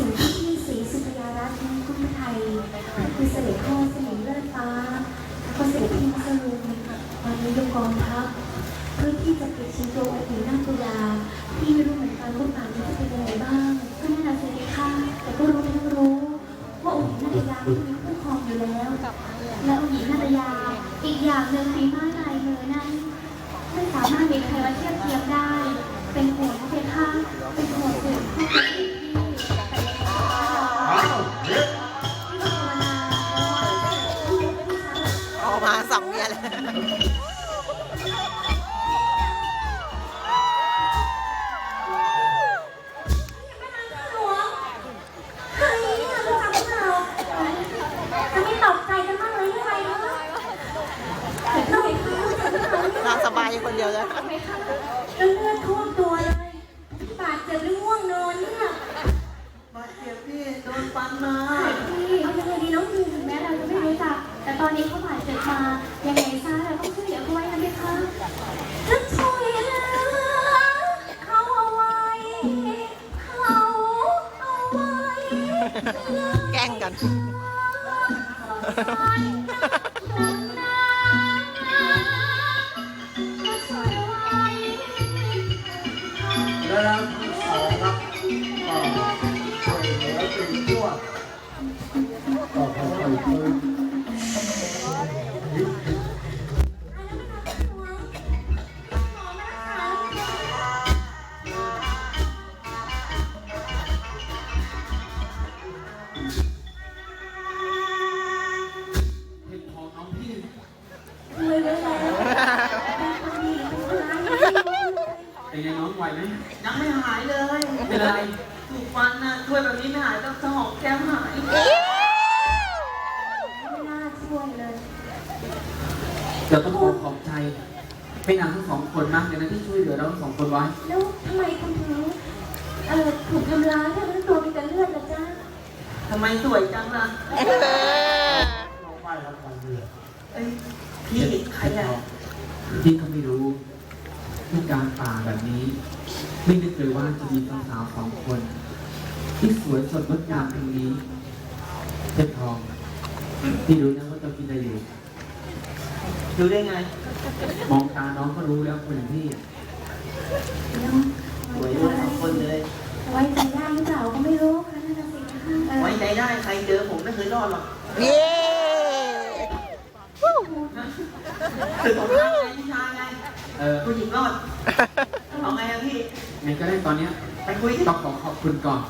ิ่งที่สีสุภยารัตน์คุณไทยคือเสด็จพ่อเสด็จเลิศฟ้าแล้วก็เสด็จพิมพ์สรุปวันนี้ยกกองทัพเพื่อที่จะไปชิงโตัวอดีตนาตุลาที่ไม่รู้เหมือนกันว่าป่านนี้จะเป็นยังไงบ้าง ก็แน่นอนเลยค่ะแต่ก็รู้ทั้งรู้ ว่าองค์หญิงนาตยามีผู้ครองอยู่แล้ว และองค์หญินาตยาอีกอย่างหนึ่งฝีม้ลายเมือนั้นไม่สามารถมีใครมาเทียบ เดียวเลยไหมคะแล้วเลือดท่วมตัวเลย บาดเจ็บหรือง่วงนอนเนี่ยบาดเจ็บพี่โดนฟันมาพี่เอายังไงดีน้องพีถึงแม้เราจะไม่รู้จัก แต่ตอนนี้เขาบาดเจ็บมายังไงซะเราต้องช่วยเหลือเขาไว้นะพี่คะจะช่วยเหลือเขาเอาไว้ เขาเอาไว้แกล้งกัน ทั้งสองครับก็ช่วยเหลือเป็นทั่วก็ค่อยๆฟื้น ไม่หายเลยเป็นอะไร ถูกฟันนะช่วยแบบนี้ไม่หายต้องสมองแก้มหายไม่น่าช่วยเลยเดี๋ยวต้องขอขอบใจเป็นนางทั้งสองคนมากเลยนะที่ช่วยเหลือเราทั้งสองคนไว้ แล้วทำไมคุณถึงเอ่อถูกทำร้ายทั้งตัวมีแต่เลือดล่ะจ๊ะทำไมสวยจังล่ะเราไม่รับความเดือดเอ้ยพี่ใครอะพี่ก็ไม่รู้ที่กลารป่าแบบนี้ ไม่นึกเลยว่าจะมีสาวๆสองคน ที่สวยสดงดงามตรงนี้เพชรทองพี่รู้นะว่าเจ้าคิดอะไรอยู่ดูได้ไง มองตาน้องก็รู้แล้วคนอย่างพี่อะสวยทั้งสองคนเลย ไว้ใจได้หรือเปล่าก็ไม่รู้ค่ะนั่นน่ะสินะคะเอ่อไว้ใจได้ใครเจอผมไม่เคยรอดหรอกเย้คือผมทำไงผู้ชายไงเออผู้หญิงรอดเอาไงอะพี่ ไงก็ได้ตอนเนี้ยไปคุยที่ต้องขอขอบคุณก่อน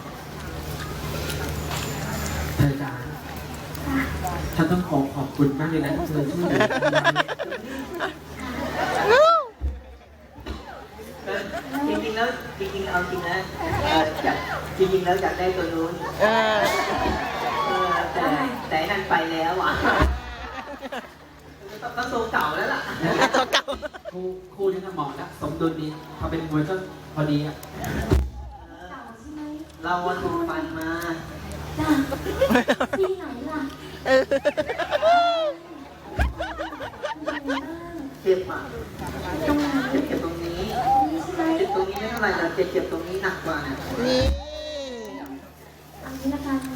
เธอจ๋าฉันต้องขอขอบคุณมากเลยนะที่เธอช่วยเหลือฉันไว้เออจริงๆแล้วจริงๆเอาจริงนะเอออยากจริงๆแล้วอยากได้ตัวนู้นเออเออแต่แต่นั่นไปแล้วอะ ต้องตัวเก่าแล้วล่ะตัวเก่าคู่คู่นี้ก็เหมาะแล้วสมดุลดีพอเป็นมวยก็พอดีอะเก่าใช่ไหมเราวันถูกฟันมาจ้ะที่ไหนล่ะเออเจ็บอะตรงไหนเจ็บเจ็บตรงนี้นี่ใช่ไหมเจ็บตรงนี้ไม่เท่าไหร่แต่เจ็บเจ็บตรงนี้หนักกว่านะนี่เอางี้ละกันเดี๋ยวฉัน